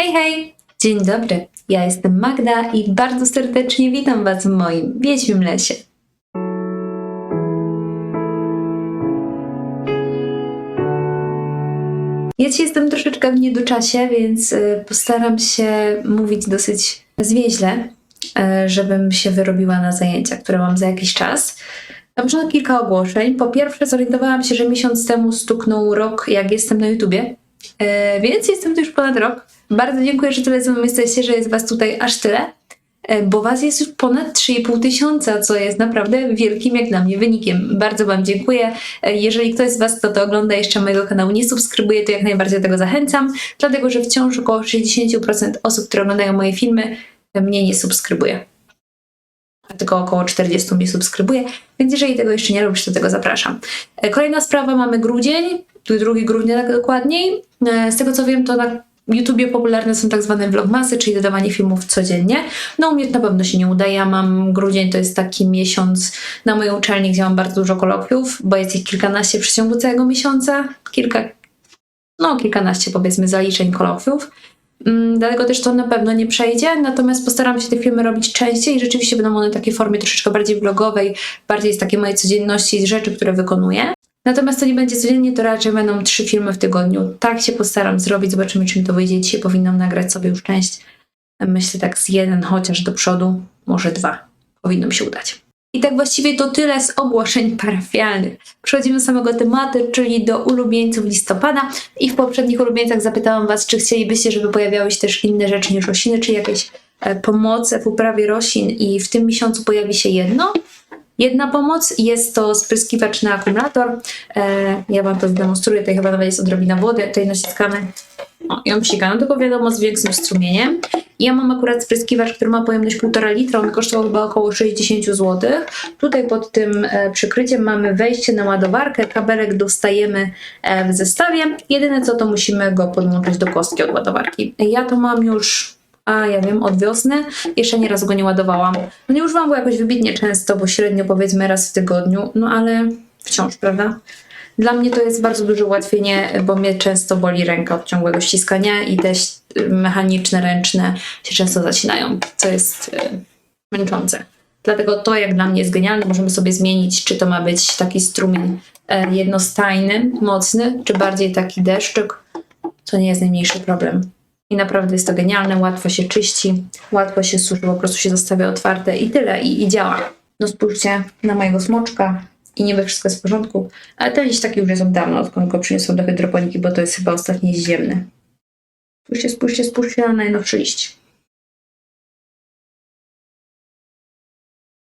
Hej, hej! Dzień dobry, ja jestem Magda i bardzo serdecznie witam Was w moim Wiedźmim Lesie. Ja dzisiaj jestem troszeczkę w niedoczasie, więc y, postaram się mówić dosyć zwięźle, y, żebym się wyrobiła na zajęcia, które mam za jakiś czas. Na kilka ogłoszeń. Po pierwsze, zorientowałam się, że miesiąc temu stuknął rok, jak jestem na YouTubie, E, więc jestem tu już ponad rok. Bardzo dziękuję, że tyle ze mną jesteście, że jest Was tutaj aż tyle, e, bo Was jest już ponad 3,5 tysiąca, co jest naprawdę wielkim jak dla mnie wynikiem. Bardzo Wam dziękuję. E, Jeżeli ktoś z Was, kto to ogląda jeszcze mojego kanału nie subskrybuje, to jak najbardziej tego zachęcam, dlatego że wciąż około 60% osób, które oglądają moje filmy, mnie nie subskrybuje. A tylko około 40 mnie subskrybuje, więc jeżeli tego jeszcze nie robisz, to tego zapraszam. Kolejna sprawa, mamy grudzień, 2 grudnia tak dokładniej. E, Z tego co wiem, to na YouTubie popularne są tak zwane vlogmasy, czyli dodawanie filmów codziennie. No u mnie na pewno się nie udaje. Ja mam grudzień, to jest taki miesiąc na mojej uczelni, gdzie mam bardzo dużo kolokwiów, bo jest ich kilkanaście w przeciągu całego miesiąca. Kilka, no kilkanaście powiedzmy zaliczeń kolokwiów. Mm, Dlatego też to na pewno nie przejdzie, natomiast postaram się te filmy robić częściej i rzeczywiście będą one w takiej formie troszeczkę bardziej vlogowej, bardziej z takiej mojej codzienności, z rzeczy, które wykonuję. Natomiast to nie będzie codziennie, to raczej będą trzy filmy w tygodniu. Tak się postaram zrobić, zobaczymy czy mi to wyjdzie. Dzisiaj powinnam nagrać sobie już część, myślę tak z jeden chociaż do przodu, może dwa. Powinno mi się udać. I tak właściwie to tyle z ogłoszeń parafialnych. Przechodzimy do samego tematu, czyli do ulubieńców listopada. I w poprzednich ulubieńcach zapytałam Was, czy chcielibyście, żeby pojawiały się też inne rzeczy niż rośliny, czy jakieś e, pomoce w uprawie roślin. I w tym miesiącu pojawi się jedno. Jedna pomoc jest to spryskiwacz na akumulator. E, ja Wam to zdemonstruję. Tutaj chyba nawet jest odrobina wody. Tutaj naciskamy o, ją psikamy, tylko wiadomo z większym strumieniem. Ja mam akurat spryskiwacz, który ma pojemność 1,5 litra, on kosztował chyba około 60 zł. Tutaj pod tym e, przykryciem mamy wejście na ładowarkę, kabelek dostajemy e, w zestawie. Jedyne co to musimy go podłączyć do kostki od ładowarki. Ja to mam już a ja wiem, od wiosny. Jeszcze nieraz go nie ładowałam. No nie używam go jakoś wybitnie często, bo średnio powiedzmy raz w tygodniu, no ale wciąż, prawda? Dla mnie to jest bardzo duże ułatwienie, bo mnie często boli ręka od ciągłego ściskania i te mechaniczne, ręczne się często zacinają, co jest y, męczące. Dlatego to jak dla mnie jest genialne, możemy sobie zmienić, czy to ma być taki strumień e, jednostajny, mocny, czy bardziej taki deszczyk. To nie jest najmniejszy problem. I naprawdę jest to genialne, łatwo się czyści, łatwo się suszy, po prostu się zostawia otwarte i tyle, i, i działa. No spójrzcie na mojego smoczka i niby wszystko jest w porządku, ale ten liść taki już jest od dawna, odkąd go przyniosłam do hydroponiki, bo to jest chyba ostatni ziemny. Spójrzcie, spójrzcie, spójrzcie na najnowszy liść.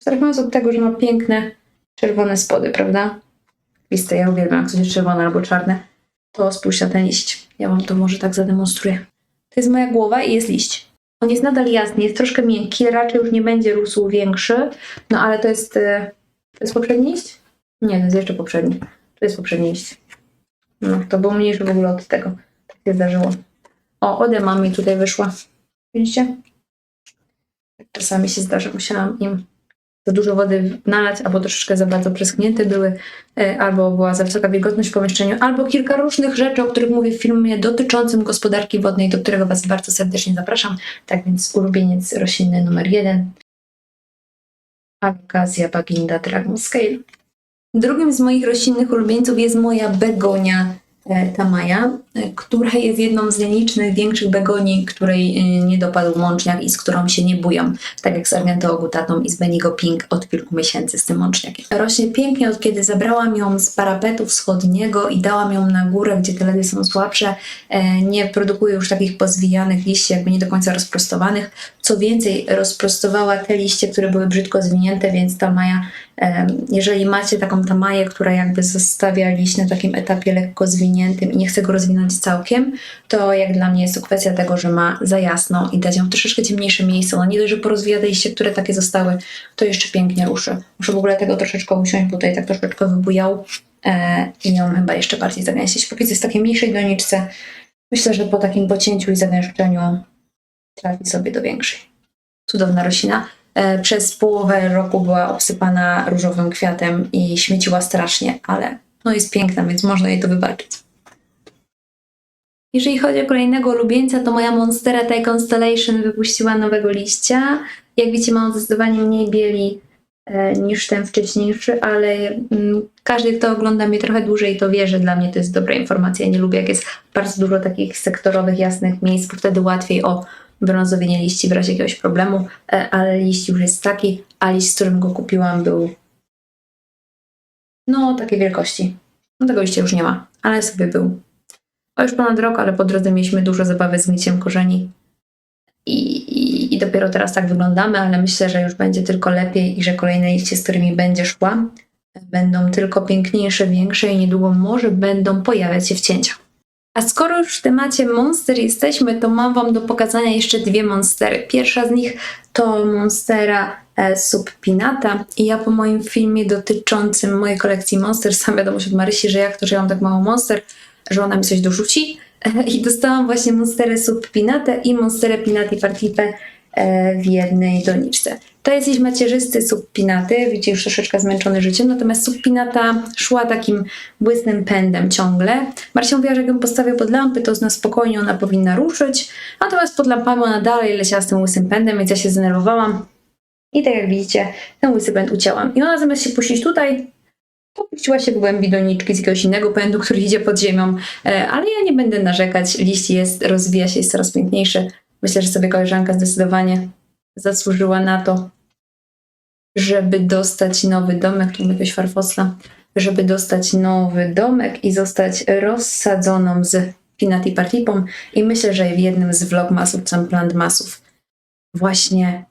Abstrahując od tego, że ma piękne czerwone spody, prawda? Liste, ja uwielbiam, jak jest czerwone albo czarne. To spójrzcie na ten liść. Ja wam to może tak zademonstruję. Jest moja głowa i jest liść. On jest nadal jasny, jest troszkę miękki, raczej już nie będzie rósł większy, no ale to jest... e, To jest poprzedni liść? Nie, to jest jeszcze poprzedni. To jest poprzedni liść. No, to był mniejszy w ogóle od tego. Tak się zdarzyło. O, odema mi tutaj wyszła. Widzicie? Czasami się zdarza, musiałam im za dużo wody nalać, albo troszeczkę za bardzo przeschnięte były, e, albo była za wysoka wilgotność w pomieszczeniu, albo kilka różnych rzeczy, o których mówię w filmie dotyczącym gospodarki wodnej, do którego Was bardzo serdecznie zapraszam. Tak więc ulubieniec roślinny numer jeden. Akazja Baginda Dragon Scale. Drugim z moich roślinnych ulubieńców jest moja begonia Tamaja, e, która jest jedną z nielicznych większych begonii, której e, nie dopadł mączniak i z którą się nie bują, tak jak z Argentoogutatą i z Benigo Pink od kilku miesięcy z tym mączniakiem. Rośnie pięknie od kiedy zabrałam ją z parapetu wschodniego i dałam ją na górę, gdzie te ledy są słabsze. E, Nie produkuje już takich pozwijanych liści, jakby nie do końca rozprostowanych. Co więcej, rozprostowała te liście, które były brzydko zwinięte, więc ta maja Em, Jeżeli macie taką tamaję, która jakby zostawia na takim etapie lekko zwiniętym i nie chce go rozwinąć całkiem, to jak dla mnie jest to kwestia tego, że ma za jasno i dać ją troszeczkę ciemniejsze miejsce. No nie dość, że porozwija te liście, które takie zostały, to jeszcze pięknie ruszy. Muszę w ogóle tego troszeczkę usiąść, bo tutaj tak troszeczkę wybujał e, i ją chyba jeszcze bardziej zagęścić. Póki co jest w takiej mniejszej doniczce. Myślę, że po takim pocięciu i zagęszczeniu trafi sobie do większej. Cudowna roślina. E, Przez połowę roku była obsypana różowym kwiatem i śmieciła strasznie, ale no jest piękna, więc można jej to wybaczyć. Jeżeli chodzi o kolejnego ulubieńca, to moja Monstera Thai Constellation wypuściła nowego liścia. Jak widzicie, mam zdecydowanie mniej bieli e, niż ten wcześniejszy, ale mm, każdy, kto ogląda mnie trochę dłużej, to wie, że dla mnie to jest dobra informacja. Ja nie lubię, jak jest bardzo dużo takich sektorowych, jasnych miejsc, bo wtedy łatwiej o brązowienie liści w razie jakiegoś problemu, e, ale liść już jest taki, a liść, z którym go kupiłam, był no takiej wielkości. No tego liścia już nie ma, ale sobie był. O już ponad rok, ale po drodze mieliśmy dużo zabawy z gniciem korzeni. I, i, I dopiero teraz tak wyglądamy, ale myślę, że już będzie tylko lepiej i że kolejne liście, z którymi będzie szła, będą tylko piękniejsze, większe i niedługo może będą pojawiać się w cięciach. A skoro już w temacie monster jesteśmy, to mam Wam do pokazania jeszcze dwie monstery. Pierwsza z nich to monstera e, subpinata i ja po moim filmie dotyczącym mojej kolekcji monster sam wiadomość od Marysi, że jak to, że ja mam tak mało monster, że ona mi coś dorzuci i dostałam właśnie monsterę subpinatę i monsterę pinati partipę e, w jednej doniczce. To jest jakiś macierzysty subpinaty, widzicie już troszeczkę zmęczony życiem, natomiast subpinata szła takim błysnym pędem ciągle. Marcia mówiła, że jak ją postawię pod lampy, to na spokojnie ona powinna ruszyć, natomiast pod lampami ona dalej leciała z tym łysym pędem, więc ja się zdenerwowałam. I tak jak widzicie, ten łysy pęd ucięłam. I ona zamiast się puścić tutaj, to puściła się w głębi doniczki z jakiegoś innego pędu, który idzie pod ziemią, E, ale ja nie będę narzekać. Liść jest, rozwija się, jest coraz piękniejszy. Myślę, że sobie koleżanka zdecydowanie zasłużyła na to, żeby dostać nowy domek, tu jakiegoś farfosla, żeby dostać nowy domek i zostać rozsadzoną z Pinati Partipą i myślę, że w jednym z vlogmasów, czy masów właśnie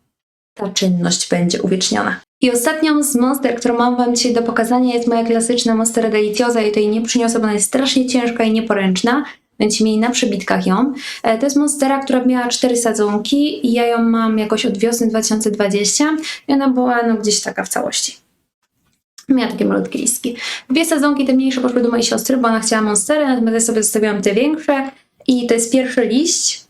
ta czynność będzie uwieczniona. I ostatnią z monster, którą mam Wam dzisiaj do pokazania jest moja klasyczna Monstera Deliciosa i tej nie przyniosę, bo ona jest strasznie ciężka i nieporęczna. Będziecie mieli na przebitkach ją. E, To jest Monstera, która miała cztery sadzonki i ja ją mam jakoś od wiosny 2020 i ona była no, gdzieś taka w całości. Miała takie malutkie listki. Dwie sadzonki, te mniejsze poszły do mojej siostry, bo ona chciała Monsterę, natomiast ja sobie zostawiłam te większe i to jest pierwszy liść,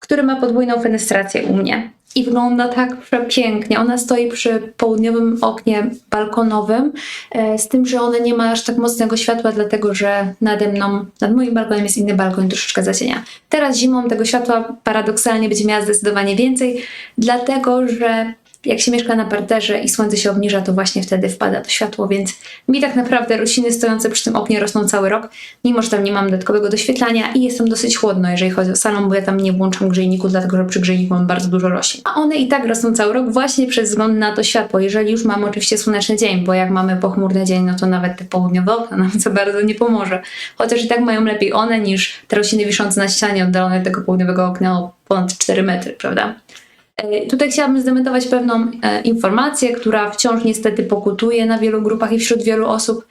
który ma podwójną fenestrację u mnie. I wygląda tak przepięknie. Ona stoi przy południowym oknie balkonowym, e, z tym, że ona nie ma aż tak mocnego światła, dlatego że nade mną, nad moim balkonem jest inny balkon, troszeczkę zacienia. Teraz zimą tego światła paradoksalnie będzie miała zdecydowanie więcej, dlatego że jak się mieszka na parterze i słońce się obniża, to właśnie wtedy wpada to światło, więc mi tak naprawdę rośliny stojące przy tym oknie rosną cały rok, mimo że tam nie mam dodatkowego doświetlania i jest tam dosyć chłodno, jeżeli chodzi o salon, bo ja tam nie włączam grzejniku, dlatego że przy grzejniku mam bardzo dużo roślin. A one i tak rosną cały rok właśnie przez wzgląd na to światło, jeżeli już mamy oczywiście słoneczny dzień, bo jak mamy pochmurny dzień, no to nawet te południowe okna nam za bardzo nie pomoże. Chociaż i tak mają lepiej one niż te rośliny wiszące na ścianie oddalone od tego południowego okna o ponad 4 metry, prawda? E, Tutaj chciałabym zdementować pewną e, informację, która wciąż niestety pokutuje na wielu grupach i wśród wielu osób.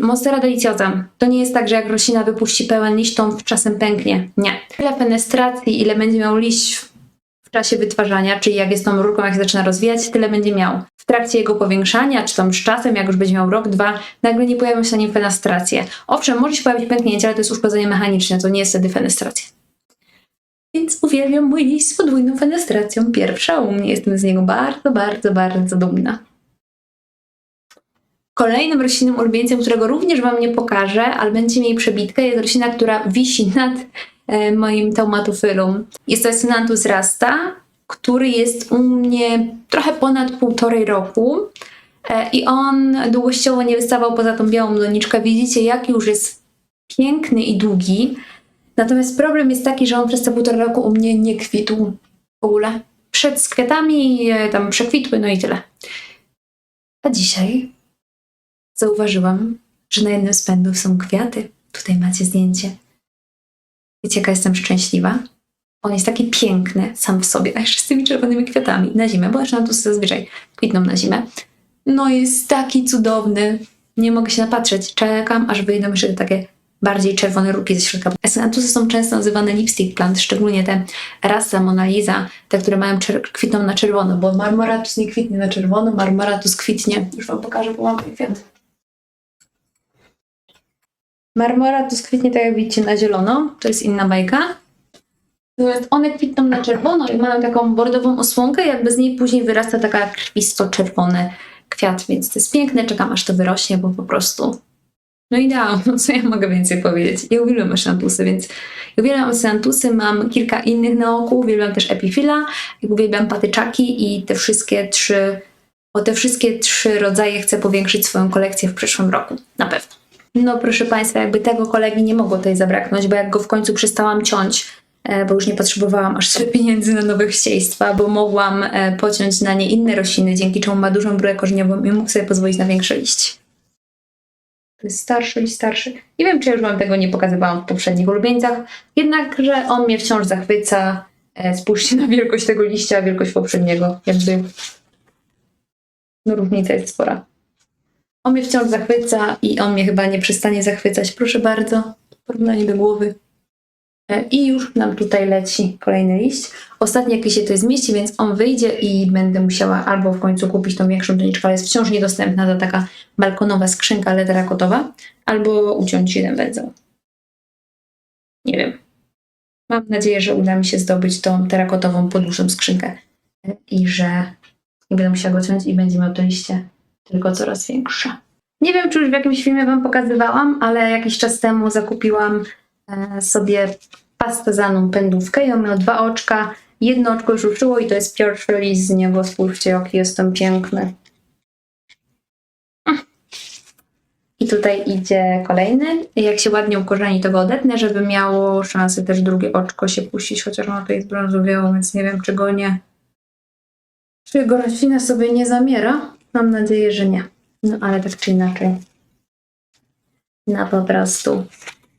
Monstera deliciosa. To nie jest tak, że jak roślina wypuści pełen liść, to czasem pęknie. Nie. Tyle fenestracji, ile będzie miał liść w czasie wytwarzania, czyli jak jest tą rurką, jak się zaczyna rozwijać, tyle będzie miał. W trakcie jego powiększania, czy tam z czasem, jak już będzie miał rok, dwa, nagle nie pojawią się na nim fenestracje. Owszem, może się pojawić pęknięcie, ale to jest uszkodzenie mechaniczne, to nie jest wtedy fenestracja. Więc uwielbiam mój liść z podwójną fenestracją. Pierwsza u mnie, jestem z niego bardzo, bardzo, bardzo dumna. Kolejnym roślinnym ulubieńcem, którego również Wam nie pokażę, ale będziecie mieli przebitkę, jest roślina, która wisi nad e, moim taumatofylum. Jest to Synanthus rasta, który jest u mnie trochę ponad półtorej roku. E, I on długościowo nie wystawał poza tą białą doniczkę. Widzicie, jak już jest piękny i długi. Natomiast problem jest taki, że on przez te półtora roku u mnie nie kwitł w ogóle. Przed z kwiatami e, tam przekwitły, no i tyle. A dzisiaj zauważyłam, że na jednym z pędów są kwiaty. Tutaj macie zdjęcie. Wiecie, jaka jestem szczęśliwa? On jest taki piękny sam w sobie, a jeszcze z tymi czerwonymi kwiatami na zimę, bo tu zazwyczaj kwitną na zimę. No jest taki cudowny. Nie mogę się napatrzeć. Czekam, aż wyjdą jeszcze takie bardziej czerwone ruki ze środka. Esentusy są często nazywane lipstick plant, szczególnie te Rasa, Mona Lisa, te, które mają kwitną na czerwono, bo marmoratus nie kwitnie na czerwono, marmoratus kwitnie. Już Wam pokażę, bo mam ten kwiat. Marmoratus kwitnie tak jak widzicie na zielono, to jest inna bajka. Natomiast one kwitną na czerwono i mają taką bordową osłonkę, jakby z niej później wyrasta taka krwisto-czerwony kwiat, więc to jest piękne. Czekam aż to wyrośnie, bo po prostu No ideał, no co ja mogę więcej powiedzieć? Ja uwielbiam Eszantusy, więc uwielbiam Eszantusy, mam kilka innych na oku, uwielbiam też Epifila, uwielbiam patyczaki i te wszystkie trzy, o te wszystkie trzy rodzaje chcę powiększyć swoją kolekcję w przyszłym roku, na pewno. No proszę Państwa, jakby tego kolegi nie mogło tutaj zabraknąć, bo jak go w końcu przestałam ciąć, e, bo już nie potrzebowałam aż tyle pieniędzy na nowe chcieństwa, bo mogłam e, pociąć na nie inne rośliny, dzięki czemu ma dużą brę korzeniową i mógł sobie pozwolić na większe liście. To jest starszy i starszy. Nie wiem, czy ja już Wam tego nie pokazywałam w poprzednich ulubieńcach, jednakże on mnie wciąż zachwyca. E, Spójrzcie na wielkość tego liścia, wielkość poprzedniego. Jakby no różnica jest spora. On mnie wciąż zachwyca i on mnie chyba nie przestanie zachwycać. Proszę bardzo, porównanie do głowy. E, I już nam tutaj leci kolejny liść. Ostatni jakiś się to zmieści, więc on wyjdzie i będę musiała albo w końcu kupić tą większą doniczkę, ale jest wciąż niedostępna, to taka balkonowa skrzynka, ale terakotowa, albo uciąć jeden węzeł. Nie wiem. Mam nadzieję, że uda mi się zdobyć tą terakotową podłuższą skrzynkę i że nie będę musiała go ciąć i będzie miał to liście tylko coraz większe. Nie wiem, czy już w jakimś filmie Wam pokazywałam, ale jakiś czas temu zakupiłam sobie pastezaną pędówkę i on miał dwa oczka. Jedno oczko już ruszyło i to jest pierwszy list z niego. Spójrzcie, jaki jestem piękny. I tutaj idzie kolejny. Jak się ładnie ukorzeni, to go odetnę, żeby miało szansę też drugie oczko się puścić, chociaż ono to jest brązowiało, więc nie wiem, czy go nie... Czy go roślina sobie nie zamiera? Mam nadzieję, że nie. No ale tak czy inaczej. No po prostu.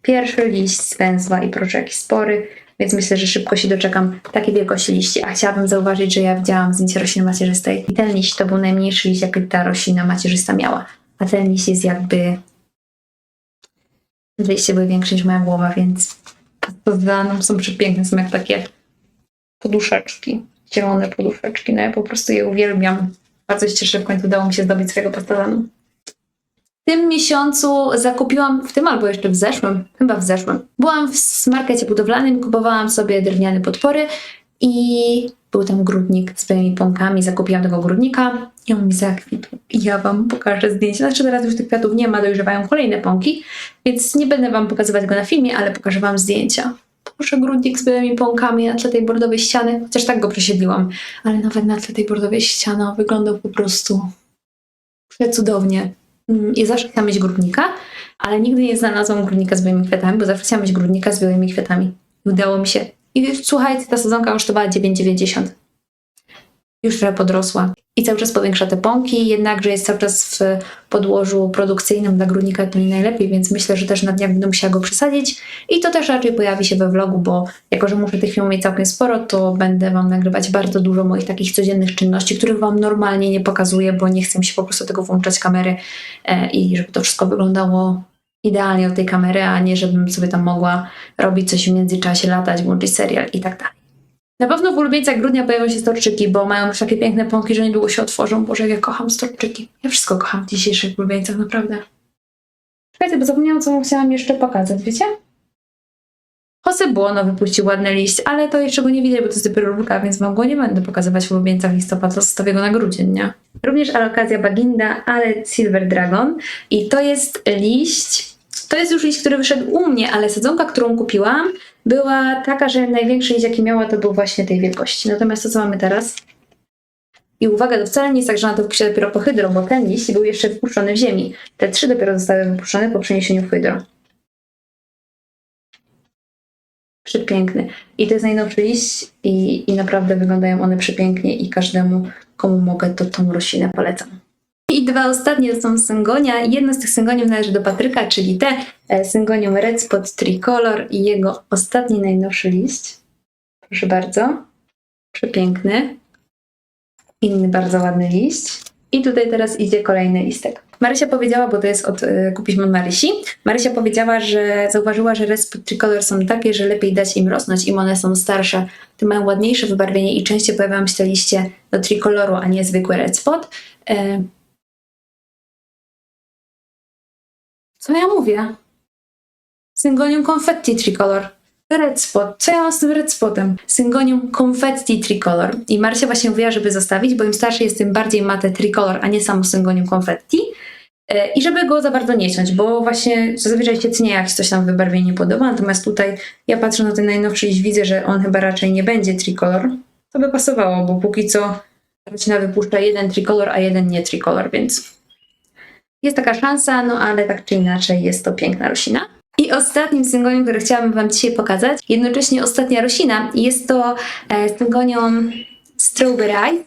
Pierwszy liść z i proszę jakiś spory, więc myślę, że szybko się doczekam takiej wielkości liści. A chciałabym zauważyć, że ja widziałam zdjęcie rośliny macierzystej i ten liść to był najmniejszy liść, jaki ta roślina macierzysta miała. A ten liść jest jakby... Liście były większe niż moja głowa, więc nas są przepiękne, są jak takie poduszeczki, zielone poduszeczki. No ja po prostu je uwielbiam. Bardzo się cieszę, że w końcu udało mi się zdobyć swojego pastazanu. W tym miesiącu zakupiłam, w tym albo jeszcze w zeszłym, chyba w zeszłym, byłam w markecie budowlanym, kupowałam sobie drewniane podpory i był tam grudnik z moimi pąkami, zakupiłam tego grudnika i on mi zakwitł. I ja Wam pokażę zdjęcie. Znaczy teraz już tych kwiatów nie ma, dojrzewają kolejne pąki, więc nie będę Wam pokazywać go na filmie, ale pokażę Wam zdjęcia. Proszę grudnik z białymi pąkami na tle tej bordowej ściany, chociaż tak go przesiedliłam, ale nawet na tle tej bordowej ściany wyglądał po prostu przecudownie. Mm, Ja zawsze chciałam mieć grudnika, ale nigdy nie znalazłam grudnika z białymi kwiatami, bo zawsze chciałam mieć grudnika z białymi kwiatami. I udało mi się. I słuchajcie, ta sadzonka kosztowała 9,90. Już trochę podrosła. I cały czas powiększa te pąki, jednakże jest cały czas w podłożu produkcyjnym dla grudnika to nie najlepiej, więc myślę, że też na dniach będę musiała go przesadzić. I to też raczej pojawi się we vlogu, bo jako, że muszę tych filmów mieć całkiem sporo, to będę Wam nagrywać bardzo dużo moich takich codziennych czynności, których Wam normalnie nie pokazuję, bo nie chcę mi się po prostu tego włączać kamery e, i żeby to wszystko wyglądało idealnie od tej kamery, a nie żebym sobie tam mogła robić coś w międzyczasie, latać, włączyć serial i tak dalej. Na pewno w ulubieńcach grudnia pojawią się storczyki, bo mają już takie piękne pąki, że niedługo się otworzą. Boże, jak ja kocham storczyki. Ja wszystko kocham w dzisiejszych ulubieńcach, naprawdę. Czekajcie, bo zapomniałam, co chciałam jeszcze pokazać, wiecie? Jose Błono wypuścił ładny liść, ale to jeszcze go nie widać, bo to jest dopiero rurka, więc wam go nie będę pokazywać w ulubieńcach listopada, zostawię go na grudzień, nie? Również alokazja Baginda, ale Silver Dragon. I to jest liść, to jest już liść, który wyszedł u mnie, ale sadzonka, którą kupiłam, była taka, że największy liść, jaki miała, to był właśnie tej wielkości. Natomiast to, co mamy teraz, i uwaga, to wcale nie jest tak, że na to wypuściła dopiero po hydro, bo ten liść był jeszcze wypuszczony w ziemi. Te trzy dopiero zostały wypuszczone po przeniesieniu hydro. Przepiękny. I to jest najnowszy liść i, i naprawdę wyglądają one przepięknie i każdemu, komu mogę, to tą roślinę polecam. I dwa ostatnie są syngonia. Jedno z tych syngoniów należy do Patryka, czyli te syngonium Red Spot Tricolor i jego ostatni najnowszy liść. Proszę bardzo. Przepiękny. Inny bardzo ładny liść. I tutaj teraz idzie kolejny listek. Marysia powiedziała, bo to jest od y, kupiliśmy od Marysi. Marysia powiedziała, że zauważyła, że Red Spot Tricolor są takie, że lepiej dać im rosnąć. Im one są starsze, tym mają ładniejsze wybarwienie i częściej pojawiają się te liście do trikoloru, a nie zwykły Red Spot. E, Co ja mówię? Syngonium Confetti Tricolor. Red Spot. Co ja mam z tym Red Spotem? Syngonium Confetti Tricolor. I Marcia właśnie mówiła, żeby zostawić, bo im starszy jest, tym bardziej ma te Tricolor, a nie samo Syngonium Confetti. E, I żeby go za bardzo nie ciąć, bo właśnie zazwyczaj się tnie, jak coś tam w wybarwieniu nie podoba. Natomiast tutaj ja patrzę na ten najnowszy i widzę, że on chyba raczej nie będzie tricolor. To by pasowało, bo póki co roślina wypuszcza jeden tricolor, a jeden nie tricolor, więc jest taka szansa, no ale tak czy inaczej jest to piękna roślina. I ostatnim syngonium, który chciałabym Wam dzisiaj pokazać, jednocześnie ostatnia roślina, jest to e, syngonium Strawberry Eye.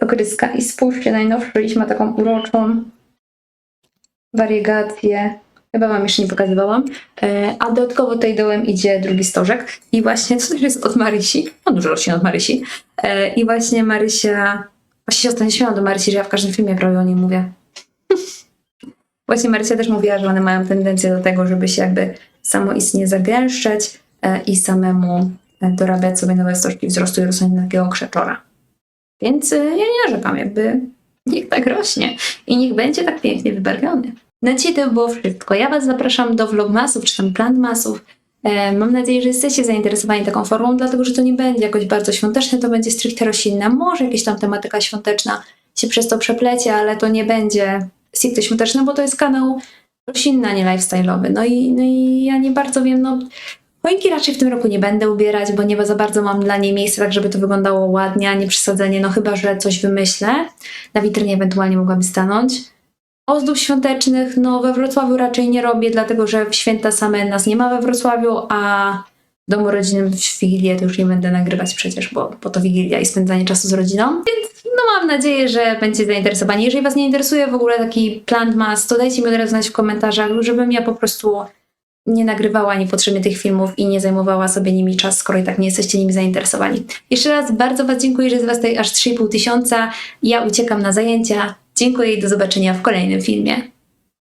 Ogryska. I spójrzcie, najnowszy liść ma taką uroczą wariegację. Chyba Wam jeszcze nie pokazywałam. E, a dodatkowo tutaj dołem idzie drugi stożek. I właśnie to też jest od Marysi. No dużo roślin od Marysi. E, I właśnie Marysia... Właśnie się ostatnio śmiałam do Marysi, że ja w każdym filmie prawie o niej mówię. Właśnie Marysia też mówiła, że one mają tendencję do tego, żeby się jakby samoistnie zagęszczać e, i samemu e, dorabiać sobie nowe stożki wzrostu i rosnąć takiego krzeczora. Więc e, ja nie narzekam, jakby niech tak rośnie i niech będzie tak pięknie wybarwiony. Na dzisiaj to było wszystko. Ja Was zapraszam do vlogmasów czy tam plantmasów. E, Mam nadzieję, że jesteście zainteresowani taką formą, dlatego że to nie będzie jakoś bardzo świąteczne, to będzie stricte roślinne. Może jakaś tam tematyka świąteczna się przez to przeplecie, ale to nie będzie stricte świąteczne, bo to jest kanał roślinny, a nie lifestyle'owy. No i, no i ja nie bardzo wiem, no choinki raczej w tym roku nie będę ubierać, bo nie za bardzo mam dla niej miejsca, tak żeby to wyglądało ładnie, a nie przesadzenie, no chyba, że coś wymyślę. Na witrynie ewentualnie mogłaby stanąć. Ozdób świątecznych, no we Wrocławiu raczej nie robię, dlatego że święta same nas nie ma we Wrocławiu, a domu rodzinnym w Wigilię to już nie będę nagrywać przecież, bo, bo to Wigilia i spędzanie czasu z rodziną. Więc no mam nadzieję, że będziecie zainteresowani. Jeżeli Was nie interesuje w ogóle taki plant mass, to dajcie mi od razu znać w komentarzach, żebym ja po prostu nie nagrywała niepotrzebnie tych filmów i nie zajmowała sobie nimi czas, skoro i tak nie jesteście nimi zainteresowani. Jeszcze raz bardzo Was dziękuję, że jest Was tutaj aż 3,5 tysiąca. Ja uciekam na zajęcia. Dziękuję i do zobaczenia w kolejnym filmie.